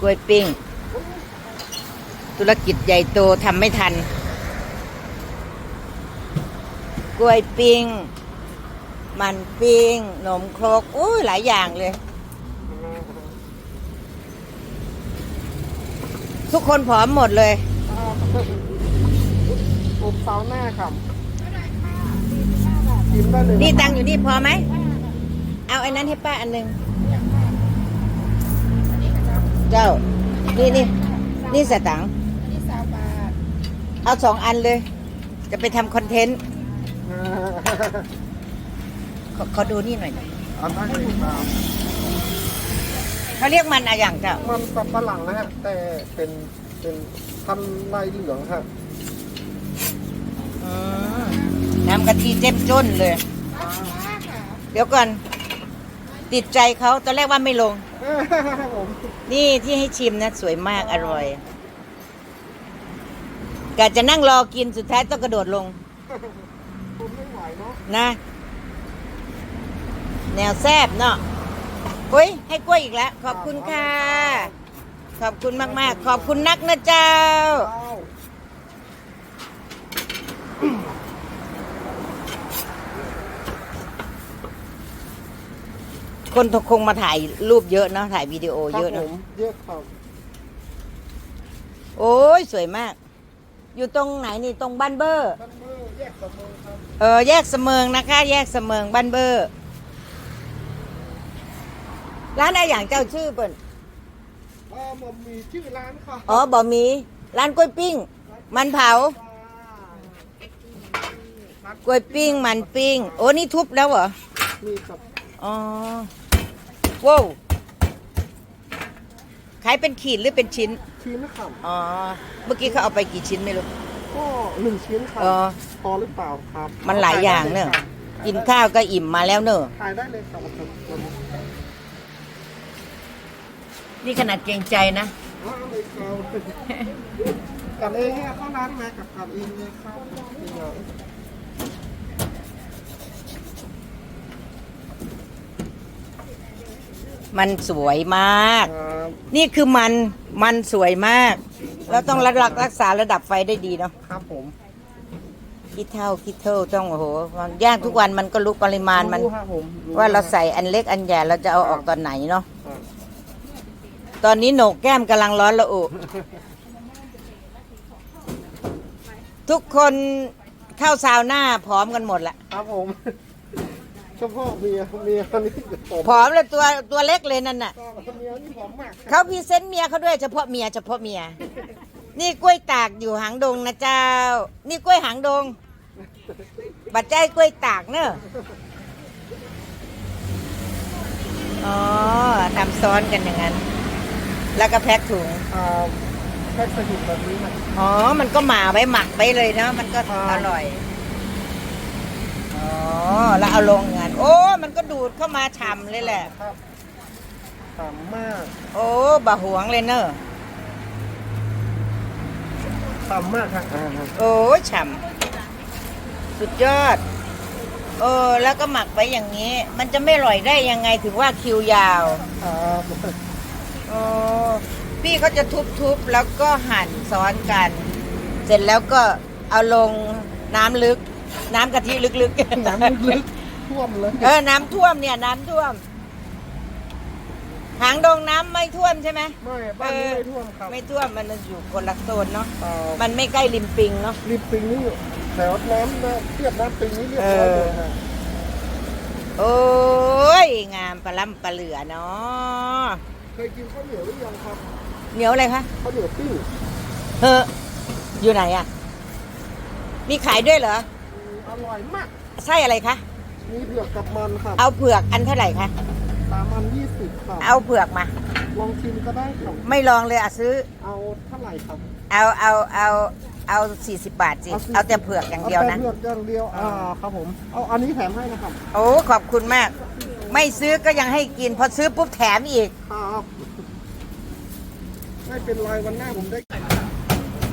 กล้วยปิ้ง ธุรกิจใหญ่โตทำไม่ทัน กล้วยปิ้ง มันปิ้งหนมครกอุ้ยหลายอย่างเลย ทุกคนผอมหมดเลยผมเสาหน้าครับกินได้เลยนี่ตังค์อยู่นี่พอไหม เอาไอ้นั้นให้ป้าอันหนึ่ง เจ้า นี่นี่นี่สตังค์เอาสองอันเลย จะไปทำคอนเทนต์ขอขอดูนี่หน่อยอันนั้นเลยครับเขาเรียกมันอะไรอย่างเจ้า มันสับปะหลังนะฮะ แต่เป็นเป็นพันธุ์ลายเหลืองฮะอืมน้ำกะทิเจ้มจ้นเลย เดี๋ยวก่อน ติดใจเขาตอนแรกว่าไม่ลงผมนี่ที่ให้ชิมนะ สวยมากอร่อยกะจะนั่งรอกินสุดท้ายต้องกระโดดลงผมไม่ไหวเนาะนะ แนวแซบเนาะเฮ้ยให้กล้วยอีกแล้ว ขอบคุณค่ะ ขอบคุณมาก ๆ ขอบคุณนักนะเจ้าเอ้า คนคงมาถ่ายรูปเยอะเนาะถ่ายวิดีโอเยอะครับเนาะผมเยอะครับโอ้ยสวยมาก อยู่ตรงไหนนี่ตรงบ้านเบอร์บ้านเมืองแยกสมงครับเออแยกเสมิงนะคะ แยกเสมิงบ้านเบอร์ร้านอะไรอย่างเจ้าชื่อเปิ่นอ่าผมมีชื่อร้านค่ะอ๋อบ่มีร้านกล้วยปิ้ง มันเผากล้วยปิ้งมันปิ้ง โอ้นี่ทุบแล้วเหรอมีกับ อ๋อ ว้าวขายเป็นขีดหรือเป็นชิ้น ชิ้นนะครับอ๋อ เมื่อกี้เขาเอาไปกี่ชิ้นไม่รู้ ก็หนึ่งชิ้นครับอ๋อพอหรือเปล่าครับมันหลายอย่างเนอะกินข้าวก็อิ่มมาแล้วเนอะ ขายได้เลยครับผมนี่ขนาดเกรงใจนะเอาเลยครับกับเองเนี่ยเข้าร้านมากับกับเองเลยครับนี่เหรอ มันสวยมาก ครับนี่คือมันมันสวยมาก แล้วต้องรักรักรักษาระดับไฟได้ดีเนาะครับผมคิดเท่าคิดเท่าต้องโอ้โหมันย่างทุกวันมันก็รู้ปริมาณมันรู้ครับผมว่าเราใส่อันเล็กอันใหญ่เราจะเอาออกตอนไหนเนาะครับตอนนี้โหนกแก้มกำลังร้อนระอุทุกคนเข้าซาวน่าพร้อมกันหมดละ ครับผมเฉพาะเมียเมียคนนี้ผมพร้อมเลยตัวตัวเล็กเลยนั่นน่ะก็เมียนี่ผมมากเขาพรีเซนต์เมียเขาด้วยเฉพาะเมียเฉพาะเมีย นี่กล้วยตากอยู่หางดงนะเจ้า นี่กล้วยหางดง บัดใจกล้วยตากเนอะอ๋อทำซ้อนกันอย่างนั้น แล้วก็แพ็คถุง อ่าแพ็กสหิตแบบนี้นะอ๋อ มันก็หมาไว้หมักไว้เลยเนาะ มันก็ครับอร่อย อ๋อ แล้วเอาลงงาน โอ้มันก็ดูดเข้ามาฉ่ำเลยแหละ ครับสามมากโอ้บะหวงเลยเนอะสามมากครับอ่าโอ้ยฉ่ำสุดยอดเออแล้วก็หมักไว้อย่างนี้ มันจะไม่อร่อยได้ยังไงถึงว่าคิวยาวครับโอ้พี่เขาจะทุบๆแล้วก็หั่นซ้อนกัน เสร็จแล้วก็เอาลงน้ำลึก น้ำกะทิลึกๆน้ำลึก ท่วมเลยเออ น้ำท่วมเนี่ย น้ำท่วม หางดงน้ำไม่ท่วมใช่ไหม ไม่บ้านนี้ไม่ท่วมครับไม่ท่วมมันอยู่คนละโซนเนาะอ่ามันไม่ใกล้ริมปิงเนาะ ริมปิงนี่แถวน้ำนะเทียบน้ำปิงนี่เรียบร้อยเลยฮะโอ้ย งามปลาล่ำปลาเหลือเนาะเคยกินข้าวเหนียวหรือยังครับเหนียวอะไรคะ ข้าวเหนียวปิ้งเฮ้ออยู่ไหนอะมีขายด้วยเหรออืมอร่อยมาก ไส้อะไรคะ มีเผือกกับมันครับเอาเผือกอันเท่าไหร่คะสามพันยี่สิบครับเอาเผือกมา ลองชิมก็ได้ครับไม่ลองเลยอะซื้อ เอาเท่าไหร่ครับ เอาเอาเอาเอาสี่สิบบาทสิเอาสิเอาแต่เผือกอย่างเดียวนะอาแต่เผือกอย่างเดียวอ่าครับผมเอาอันนี้แถมให้นะครับโอ้ขอบคุณมาก ไม่ซื้อก็ยังให้กิน พอซื้อปุ๊บแถมอีกครับไม่เป็นไรวันหน้าผมได้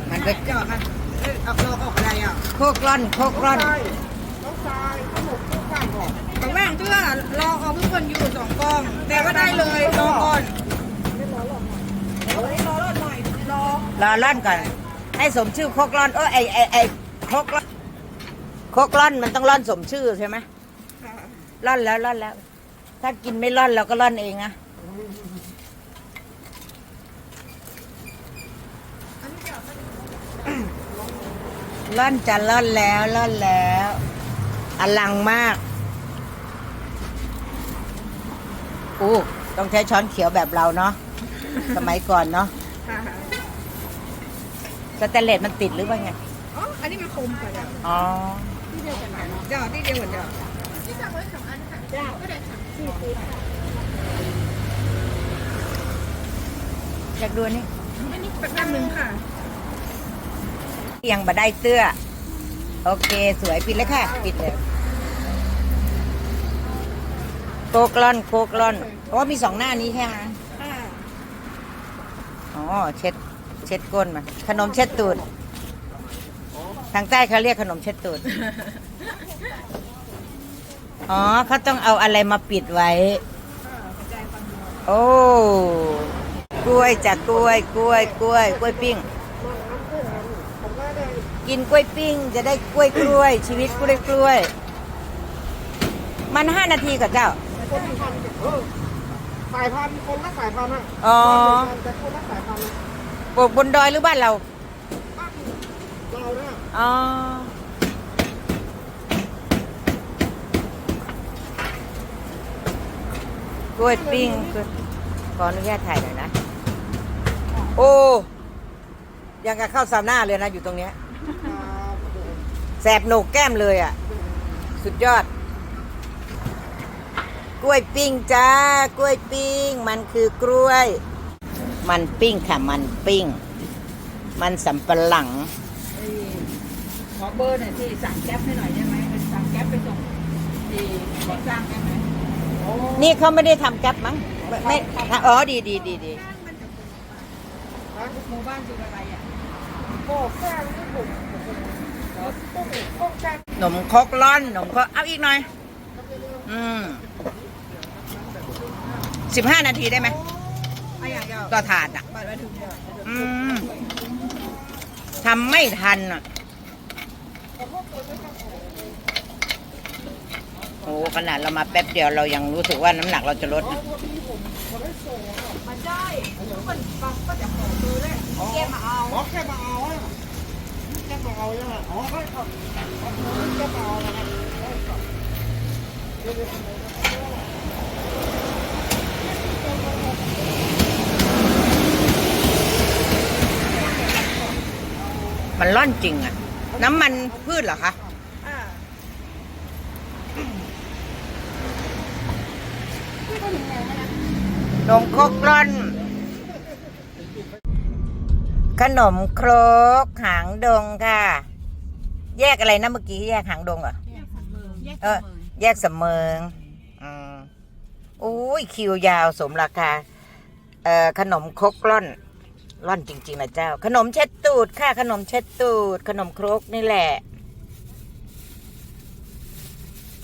มันก็เจ้าค่ะเอ้ยเอาเราออกอะไรอะโคกร่อนโคกร่อนน้องชาย บางแม่งเชื่อรอเอาเพื่อนอยู่สองกอง แต่ว่าได้เลยรอก่อนโอ้รอร่อนก่อน ให้สมชื่อโคกร่อนเออไอไอไอโคกร่อนโคกร่อนมันต้องร่อนสมชื่อใช่ไหมร่อนแล้วร่อนแล้ว ถ้ากินไม่ร่อนเราก็ร่อนเองนะร่อนจะร่อนแล้วร่อนแล้ว อลังมาก อู้ต้องใช้ช้อนเขียวแบบเราเนาะสมัยก่อนเนาะค่ะสแตนเลสมันติดหรือว่าไงอ๋อ อันนี้มันคมกว่าเดิมอ๋อที่เดียวกันเนาะเดี๋ยวที่เดียวเหมือนเดิมอยากดูอันนี่อันนี้เป็นอันหนึ่งค่ะยังบะได้เตื้อ โอเค สวยปิดเลยค่ะ ปิดเลย โกกลอนโกกลอนเพราะว่ามีสองหน้านี้ใช่ไหมค่ะอ๋อเช็ดเช็ดก้นมันขนมเช็ดตูด ทางใต้เขาเรียกขนมเช็ดตูด อ๋อเขาต้องเอาอะไรมาปิดไว้ โอ้ กล้วยจากกล้วยกล้วยกล้วยกล้วยปิ้งผมว่าได้กินกล้วยปิ้ง จะได้กล้วยกล้วย ชีวิตกล้วยกล้วย มันห้านาทีกับเจ้า คนพันเออสายพันธุ์คนละสายพันธุ์อะอ๋อ แต่คนละสายพันธุ์นะปลูกบนดอยหรือบ้านเรา บ้านเราเนี่ยอ๋อ กล้วยปิ้งคือขออนุญาตถ่ายหน่อยนะ โอ้ ยังกับข้าวซาวน่าเลยนะอยู่ตรงเนี้ย อ่าแสบโหนกแก้มเลยอะ สุดยอด กล้วยปิ้งจ้ากล้วยปิ้ง มันคือกล้วย มันปิ้งค่ะ มันปิ้ง มันสำปะหลังขอเบอร์หน่อยที่สั่งแก๊ปให้หน่อยได้ไหมสั่งแก๊ปไปส่งที่ก่อสร้างได้ไหมโอ้นี่เขาไม่ได้ทำแก๊ปมั้งไม่ไม่อ๋อดีดีดีดีหมู่บ้านคืออะไรอะโอ้แก้วนี่บุกโอ้โหโอ้แก้วหนมครกร้อนหนมครกเอาอีกหน่อย อืม สิบห้านาทีได้ไหมอะไรอย่างเงี้ยต่อถาดอะบัตรมาถึงเดียวอืมทำไม่ทันอะ โอ้ขนาดเรามาแป๊บเดียวเรายังรู้สึกว่าน้ำหนักเราจะลดนะมันได้มันมันก็จะขอมือเลยแกมาเอาอ๋อแค่มาเอาอะแค่มาเอาใช่ไหมอ๋อก็ครับแค่มาเอานะครับ มันร่อนจริงอะน้ำมันพืชเหรอคะอ่านมครกร่อน ขนมครกหางดงค่ะ แยกอะไรนะเมื่อกี้แยกหางดงเหรอ เออ แยกสำเมิงอืมอุ้ยคิวยาวสมราคา เอ่อขนมครกร่อน ร่อนจริงๆนะเจ้า ขนมเช็ดตูดค่ะ ขนมเช็ดตูด ขนมครกนี่แหละ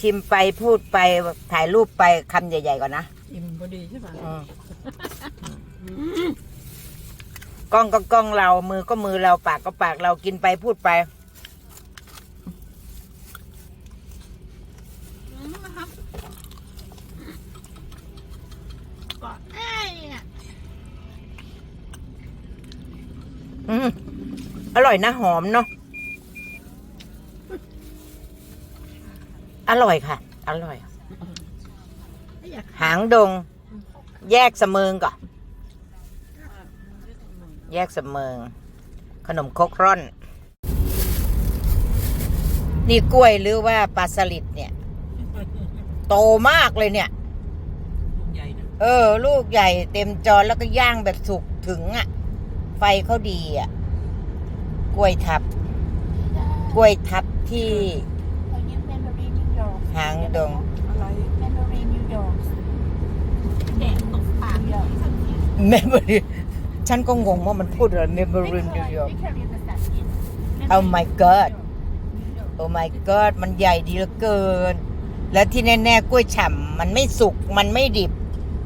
ชิมไปพูดไปถ่ายรูปไปคำใหญ่ ๆ ก่อนนะอิ่มพอดีใช่ป่ะอืมกล้องก็กล้องเรามือก็มือเราปากก็ปากเรากินไปพูดไป ก็ไอ้เนี่ย อืมอร่อยนะหอมเนาะอร่อยค่ะ อร่อย หางดง แยกเสมิงก่อนแยกเสมิง ขนมครกร่อน นี่กล้วยหรือว่าปลาสลิดเนี่ย โตมากเลยเนี่ยใหญ่นะเออ ลูกใหญ่เต็มจอแล้วก็ย่างแบบสุกถึงอะ่ะ ไฟเขาดีอะ่ะกล้วยทับ กล้วยทับที่อันนี้เมมโมรี่นิวยอร์กหางดงอะไรเมมโมรี่นิวยอร์กแดงตกปากนิวยอร์กเมมโมรีฉันก็งงว่ามันพูดอะไรเมมโมรีนิวยอร์กไม่เคยเรียนภาษาอังกฤษ Oh my god Oh my god มันใหญ่ดีเหลือเกิน แล้วที่แน่ ๆ กล้วยฉ่ำมันไม่สุก มันไม่ดิบ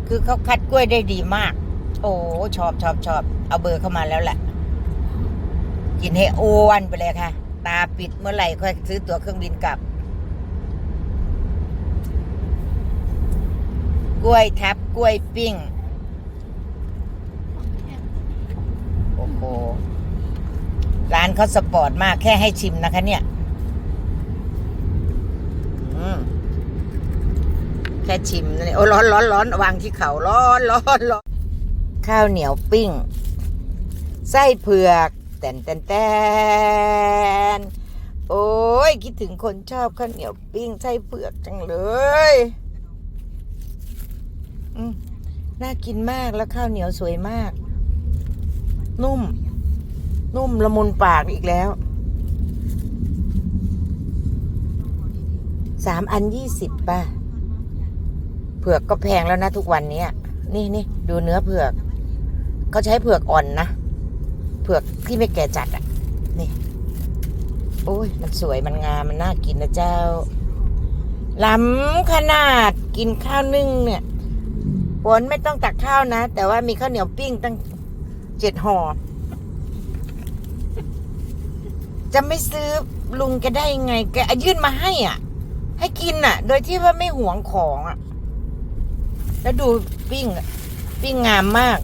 คือเขาคัดกล้วยได้ดีมาก โอ้ชอบชอบชอบเอาเบอร์เข้ามาแล้วแหละกินให้อ้วนไปเลยค่ะ ตาปิดเมื่อไหร่ค่อยซื้อตั๋วเครื่องบินกลับ กล้วยทับกล้วยปิ้ง โอ้โห ร้านเขาสปอร์ตมากแค่ให้ชิมนะคะเนี่ยแค่ชิมนั่นเองโอ้ร้อนร้อนร้อนวางที่เขาร้อนร้อนร้อน ข้าวเหนียวปิ้ง ไส้เผือกแตนแตนแตนโอ้ยคิดถึงคนชอบข้าวเหนียวปิ้งไส้เผือกจังเลยน่ากินมากแล้วข้าวเหนียวสวยมาก นุ่ม นุ่มละมุนปากอีกแล้วสามอันยี่สิบป่ะ เผือกก็แพงแล้วนะทุกวันนี้นี่นี่ดูเนื้อเผือก เขาใช้เผือกอ่อนนะ เผือกที่ไม่แก่จัดอะ นี่ โอ้ย มันสวยมันงาม มันน่ากินนะเจ้า ล้ำขนาดกินข้าวนึ่งเนี่ยฝนไม่ต้องตักข้าวนะ แต่ว่ามีข้าวเหนียวปิ้งตั้งเจ็ดห่อ จะไม่ซื้อลุงแกได้ยังไง แกยื่นมาให้อะ ให้กินอะ โดยที่ว่าไม่หวงของอะ แล้วดูปิ้ง ปิ้งงามมาก